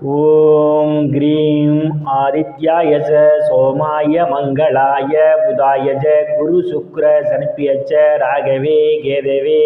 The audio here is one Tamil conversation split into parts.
ॐ ग्रीं आदित्याय च சோமாய மங்களாய புதாயஜ குரு சுக்ர சனிப்பியச்ச ராகவே கேதவே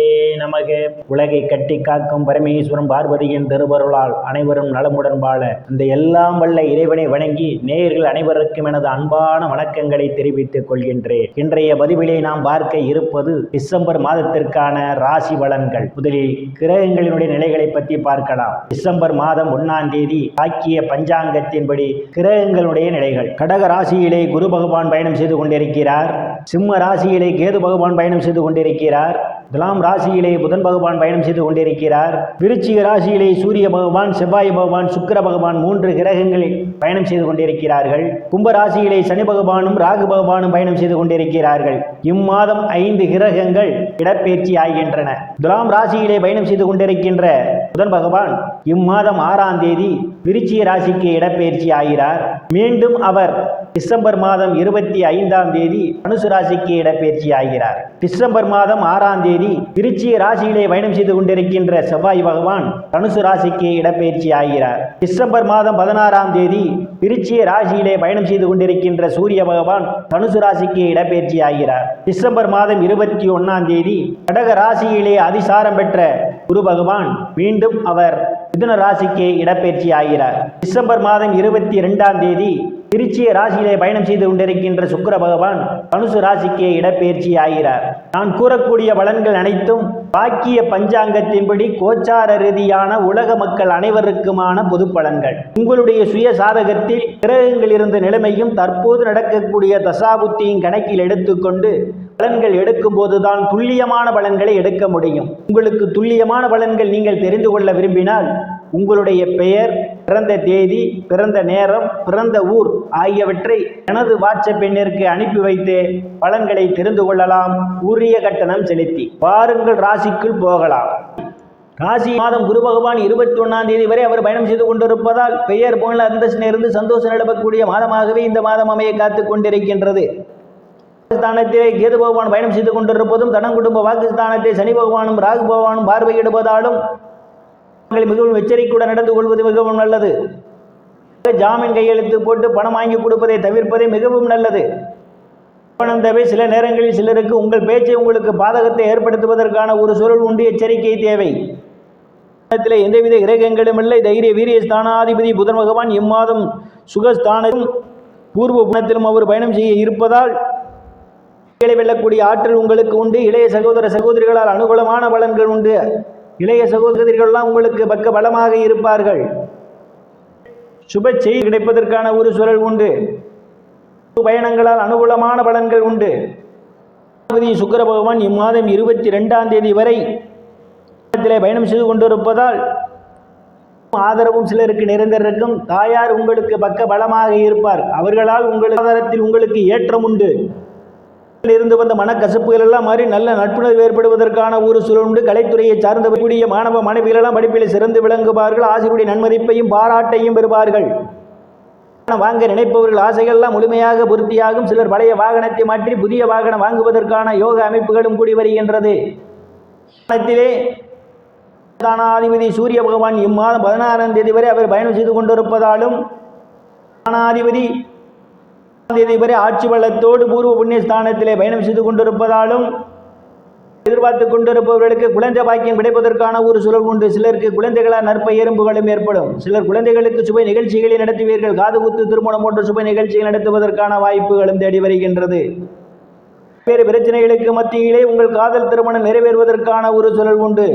நமக. உலகை கட்டி காக்கும் பரமேஸ்வரம் பார்வதியின் திருவருளால் அனைவரும் நலமுடன் வாழ. இந்த எல்லாம் வல்ல இறைவனை வணங்கி நேயர்கள் அனைவருக்கும் எனது அன்பான வணக்கங்களை தெரிவித்துக் கொள்கின்றேன். இன்றைய பதிவிலே நாம் பார்க்க இருப்பது டிசம்பர் மாதத்திற்கான ராசி பலன்கள். முதலில் கிரகங்களினுடைய நிலைகளை பற்றி பார்க்கலாம். டிசம்பர் மாதம் ஒன்னாம் தேதி ஆக்கிய பஞ்சாங்கத்தின்படி கிரகங்களுடைய நிலைகள். கடகரா ராசியிலே குரு பகவான் பயணம் செய்து கொண்டிருக்கிறார். சிம்ம ராசியிலே கேது பகவான் பயணம் செய்து கொண்டிருக்கிறார். துலாம் ராசியிலே புதன் பகவான் பயணம் செய்து கொண்டிருக்கிறார். விருச்சிக ராசியிலே சூரிய பகவான் செவ்வாய் பகவான் சுக்கர பகவான் மூன்று கிரகங்களில் பயணம் செய்து கொண்டிருக்கிறார்கள். கும்ப ராசியிலே சனி பகவானும் ராகு பகவானும் பயணம் செய்து கொண்டிருக்கிறார்கள். இம்மாதம் ஐந்து கிரகங்கள் இடப்பெயர்ச்சி ஆகின்றன. துலாம் ராசியிலே பயணம் செய்து கொண்டிருக்கின்ற புதன் பகவான் இம்மாதம் ஆறாம் தேதி விருச்சிய ராசிக்கு இடப்பெயர்ச்சி ஆகிறார். மீண்டும் அவர் டிசம்பர் மாதம் இருபத்தி ஐந்தாம் தேதி அனுசு ராசிக்கு இடப்பெயர்ச்சி ஆகிறார். டிசம்பர் மாதம் ஆறாம் தேதி தேதி திருச்சிய ராசியிலே பயணம் செய்து கொண்டிருக்கின்ற செவ்வாய் பகவான் தனுசு ராசிக்கு இடப்பெயர்ச்சி ஆகிறார். டிசம்பர் மாதம் பதினாறாம் தேதி திருச்சிய ராசியிலே பயணம் செய்து கொண்டிருக்கின்ற சூரிய பகவான் தனுசு ராசிக்கு இடப்பெயர்ச்சி ஆகிறார். டிசம்பர் மாதம் இருபத்தி ஒன்னாம் தேதி கடக ராசியிலே அதிசாரம் பெற்ற குரு பகவான் மீண்டும் அவர் மிதுன ராசிக்கு இடப்பெயர்ச்சி ஆகிறார். டிசம்பர் மாதம் இருபத்தி இரண்டாம் தேதி திருச்சிய ராசியிலே பயணம் செய்து கொண்டிருக்கின்ற சுக்கர பகவான் தனுசு ராசிக்கே இடப்பெயர்ச்சி ஆகிறார். நான் கூறக்கூடிய பலன்கள் அனைத்தும் பாக்கிய பஞ்சாங்கத்தின்படி கோச்சார ரீதியான உலக மக்கள் அனைவருக்குமான பொது பலன்கள். உங்களுடைய சுய சாதகத்தில் கிரகங்கள் இருந்த நிலைமையும் தற்போது நடக்கக்கூடிய தசாபுத்தியும் கணக்கில் எடுத்துக்கொண்டு பலன்கள் எடுக்கும் போதுதான் துல்லியமான பலன்களை எடுக்க முடியும். உங்களுக்கு துல்லியமான பலன்கள் நீங்கள் தெரிந்து கொள்ள விரும்பினால் உங்களுடைய பெயர் பிறந்த தேதி பிறந்த நேரம் பிறந்த ஊர் ஆகியவற்றை எனது வாட்ஸ்அப் எண்ணிற்கு அனுப்பி வைத்து பலன்களை தெரிந்து கொள்ளலாம். உரிய கட்டணம் செலுத்தி வாருங்கள் ராசிக்குள் போகலாம். ராசி மாதம் குரு பகவான் இருபத்தி ஒன்றாம் தேதி வரை அவர் பயணம் செய்து கொண்டிருப்பதால் பெயர் போல அந்தஸ்திலிருந்து சந்தோஷம் நிலவக்கூடிய மாதமாகவே இந்த மாதம் அமைய காத்து கொண்டிருக்கின்றது. ஸ்தானத்திலே கேது பகவான் பயணம் செய்து கொண்டிருப்பதும் தனம் குடும்ப வாக்குஸ்தானத்தை சனி பகவானும் ராகு பகவானும் பார்வையிடுவதாலும் மிகவும் எச்சரிக்கையுடன் நடந்து கொள்வது மிகவும் நல்லது. ஜாமீன் கையெழுத்து போட்டு பணம் வாங்கி கொடுப்பதை தவிர்ப்பதே மிகவும் நல்லது. பணம் தேவை. சில நேரங்களில் சிலருக்கு உங்கள் பேச்சை உங்களுக்கு பாதகத்தை ஏற்படுத்துவதற்கான ஒரு சூழல் உண்டு. எச்சரிக்கை தேவை. ஸ்தானத்திலே எந்தவித கிரகங்களும் இல்லை. தைரிய வீரிய ஸ்தானாதிபதி புதன் பகவான் இம்மாதம் சுகஸ்தானத்திலும் பூர்வ குணத்திலும் அவர் பயணம் செய்ய இருப்பதால் வெல்லக்கூடிய ஆற்றல் உங்களுக்கு உண்டு. இளைய சகோதர சகோதரிகளால் அனுகூலமான பலன்கள் உண்டு. இளைய சகோதரிகள்லாம் உங்களுக்கு பக்க பலமாக இருப்பார்கள். சுப செய்தி கிடைப்பதற்கான ஒரு சுழல் உண்டு. பயணங்களால் அனுகூலமான பலன்கள் உண்டு. சுக்கர பகவான் இம்மாதம் இருபத்தி ரெண்டாம் தேதி வரை பயணம் செய்து கொண்டிருப்பதால் ஆதரவும் சிலருக்கு நிறைந்திருக்கும் தாயார் உங்களுக்கு பக்க பலமாக இருப்பார். அவர்களால் உங்களுக்கு ஆதாரத்தில் உங்களுக்கு ஏற்றம் உண்டு. இருந்து வந்த மனக்கசப்புகள் எல்லாம் மாறி நல்ல நட்புணர்வு ஏற்படுவதற்கான ஒரு சூழல் கலைத்துறையை சார்ந்த கூடிய மாணவ மாணவிகள் எல்லாம் படிப்பில் சிறந்து விளங்குவார்கள். ஆசிரியருடைய நன்மதிப்பையும் பாராட்டையும் பெறுவார்கள். வாங்க நினைப்பவர்கள் ஆசைகள்லாம் முழுமையாக பூர்த்தியாகும். சிலர் பழைய வாகனத்தை மாற்றி புதிய வாகனம் வாங்குவதற்கான யோக அமைப்புகளும் கூடி வருகின்றது. தானாதிபதி சூரிய பகவான் இம்மாதம் பதினாறாம் தேதி வரை அவர் பயணம் செய்து கொண்டிருப்பதாலும் தானாதிபதி தேதி வரை ஆட்சி வளத்தோடு பூர்வ புண்ணிய ஸ்தானத்திலே பயணம் செய்து கொண்டிருப்பதாலும் எதிர்பார்த்து கொண்டிருப்பவர்களுக்கு குழந்தை பாக்கியம் கிடைப்பதற்கான ஒரு சுழல் உண்டு. சிலருக்கு குழந்தைகளால் நற்ப எறும்புகளும் ஏற்படும். சிலர் குழந்தைகளுக்கு சுப நிகழ்ச்சிகளை நடத்துவீர்கள். காது குத்து திருமணம் போன்ற சுப நிகழ்ச்சிகள் நடத்துவதற்கான வாய்ப்புகளும் தேடி வருகின்றது. வேறு பிரச்சனைகளுக்கு மத்தியிலே உங்கள் காதல் திருமணம் நிறைவேறுவதற்கான ஒரு சுழல் உண்டு.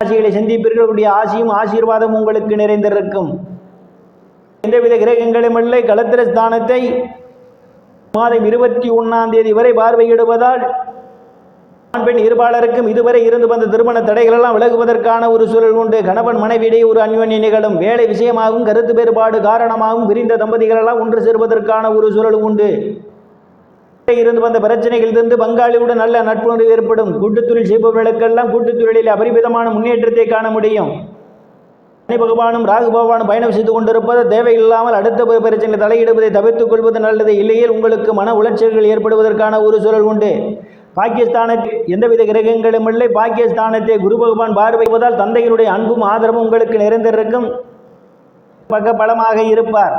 ஆசிகளை சந்திப்பீர்களுடைய ஆசியும் ஆசீர்வாதம் உங்களுக்கு நிறைந்திருக்கும். எந்தவித கிரகங்களும் இல்லை. களத்திர ஸ்தானத்தை மாதம் இருபத்தி ஒன்னாம் தேதி வரை பார்வையிடுவதால் ஆண் பெண் இருபாளருக்கும் இதுவரை இருந்து வந்த திருமண தடைகளெல்லாம் விலகுவதற்கான ஒரு சூழல் உண்டு. கணவன் மனைவியிடையே ஒரு அந்யோன்ய நிகழும். வேலை விஷயமாகவும் கருத்து வேறுபாடு காரணமாகவும் விரிந்த தம்பதிகளெல்லாம் ஒன்று சேர்வதற்கான ஒரு சூழல் உண்டு. இருந்து வந்த பிரச்சனைகளிலிருந்து பங்காளியுடன் நல்ல நட்புணர்வு ஏற்படும். கூட்டுத்தொழில் செய்பவர்களுக்கெல்லாம் கூட்டுத்தொழிலில் அபரிமிதமான முன்னேற்றத்தை காண முடியும். சனி பகவானும் ராகு பகவானும் பயணம் செய்து கொண்டிருப்பது தேவையில்லாமல் அடுத்த பிரச்சனை தலையிடுவதை தவிர்த்துக் கொள்வது நல்லது. இல்லையில் உங்களுக்கு மன உளைச்சல்கள் ஏற்படுவதற்கான ஒரு சூழல் உண்டு. பாகிஸ்தானத்தில் எந்தவித கிரகங்களும் இல்லை. பாகிஸ்தானத்தை குரு பகவான் பார்வைவதால் தந்தையினுடைய அன்பும் ஆதரவும் உங்களுக்கு நிறைந்திருக்கும். பக்க பலமாக இருப்பார்.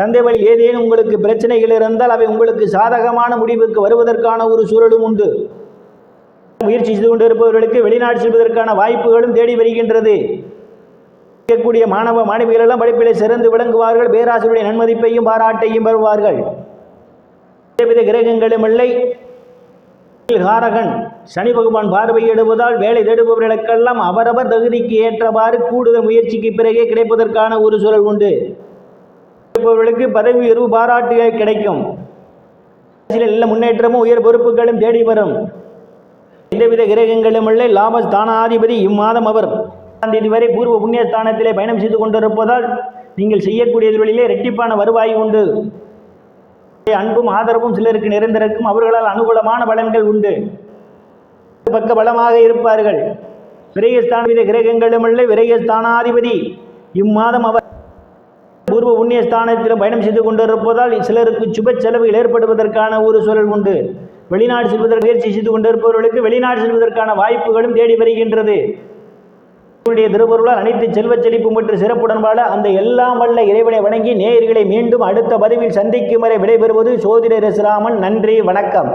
தந்தை வழி ஏதேனும் உங்களுக்கு பிரச்சனைகள் இருந்தால் அவை உங்களுக்கு சாதகமான முடிவுக்கு வருவதற்கான ஒரு சூழலும் உண்டு. முயற்சி செய்து கொண்டிருப்பவர்களுக்கு வெளிநாடு செல்வதற்கான வாய்ப்புகளும் தேடி வருகின்றது. இருக்கக்கூடிய மாணவ மாணவிகள் எல்லாம் படிப்பிலே சிறந்து விளங்குவார்கள். பேராசிரியருடைய நன்மதிப்பையும் பாராட்டையும் பெறுவார்கள். எந்தவித கிரகங்களும் இல்லை. காரகன் சனி பகவான் பார்வையிடுவதால் வேலை தேடுபவர்களுக்கெல்லாம் அவரவர் தகுதிக்கு ஏற்றவாறு கூடுதல் முயற்சிக்கு பிறகே கிடைப்பதற்கான ஒரு சூழல் உண்டு. இருப்பவர்களுக்கு பதவி உயர்வு பாராட்டுகள் கிடைக்கும். சில நல்ல முன்னேற்றமும் உயர் பொறுப்புகளும் தேடி வரும். எந்தவித கிரகங்களும் இல்லை. லாப ஸ்தானாதிபதி இம்மாதம் அவர். தேதி வரை பூர்வ புண்ணியஸ்தானத்திலே பயணம் செய்து கொண்டிருப்பதால் நீங்கள் செய்யக்கூடிய தொழிலே இரட்டிப்பான வருவாய் உண்டு. அன்பும் ஆதரவும் சிலருக்கு நிறைந்திருக்கும். அவர்களால் அனுகூலமான பலன்கள் உண்டு. பக்க பலமாக இருப்பார்கள். விரயஸ்தான கிரகங்களும் இல்லை. விரயஸ்தானாதிபதி இம்மாதம் அவர் பூர்வ புண்ணியஸ்தானத்திலும் பயணம் செய்து கொண்டிருப்பதால் சிலருக்கு சுப செலவுகள் ஏற்படுவதற்கான ஒரு சூழல் உண்டு. வெளிநாடு செல்வதற்கு முயற்சி செய்து கொண்டிருப்பவர்களுக்கு வெளிநாடு செல்வதற்கான வாய்ப்புகளும் தேடி வருகின்றது. உங்களுடைய திருவருளால் அனைத்து செல்வச் செழிப்பும் மற்றும் சிறப்புடன் வாழ அந்த எல்லாம் வல்ல இறைவனை வணங்கி நேயர்களை மீண்டும் அடுத்த பதிவில் சந்திக்கும் வரை விடைபெறுவது சோதிடர் ராமன். நன்றி வணக்கம்.